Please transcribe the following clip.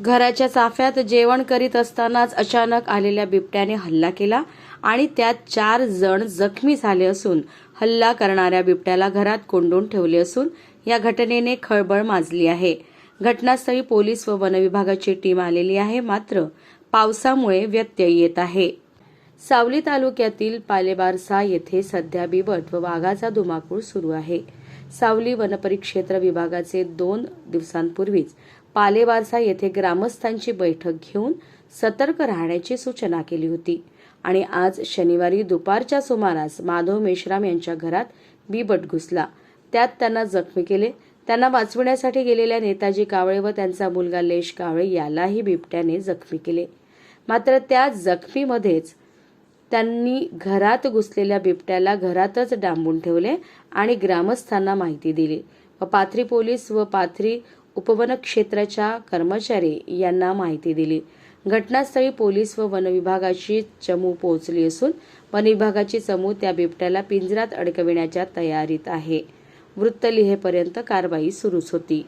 घराच्या चाफ्यात जेवण करीत असतानाच अचानक आलेल्या बिबट्याने हल्ला केला आणि त्यात चार जण जखमी झाले असून हल्ला करणाऱ्या बिबट्याला घरात कोंडून ठेवले असून या घटनेने खळबळ माजली आहे. घटनास्थळी पोलीस व वनविभागाची टीम आलेली आहे मात्र पावसामुळे व्यत्यय येत आहे. सावली तालुक्यातील पालेबारसा येथे सध्या बिबट व वाघाचा धुमाकूळ सुरू आहे. सावली वनपरिक्षेत्र विभागाचे दोन दिवसांपूर्वीच पालेवारसा येथे ग्रामस्थांची बैठक घेऊन सतर्क राहण्याची सूचना केली होती. आणि आज शनिवारी दुपारच्या सुमारास माधव मेश्राम यांच्या घरात बिबट घुसला. त्यात त्यांना जखमी केले. त्यांना वाचविण्यासाठी गेलेल्या नेताजी कावळे व त्यांचा मुलगा लेश कावळे यालाही बिबट्याने जखमी केले. मात्र त्या जखमीमध्येच त्यांनी घरात घुसलेल्या बिबट्याला घरातच डांबून ठेवले आणि ग्रामस्थांना माहिती दिली. व पाथरी पोलीस व पाथरी उपवन क्षेत्राच्या कर्मचारी यांना माहिती दिली. घटनास्थळी पोलीस व वनविभागाची चमू पोहोचली असून वनविभागाची चमू त्या बिबट्याला पिंजरात अडकविण्याच्या तयारीत आहे. वृत्त लिहेपर्यंत कारवाई सुरूच होती.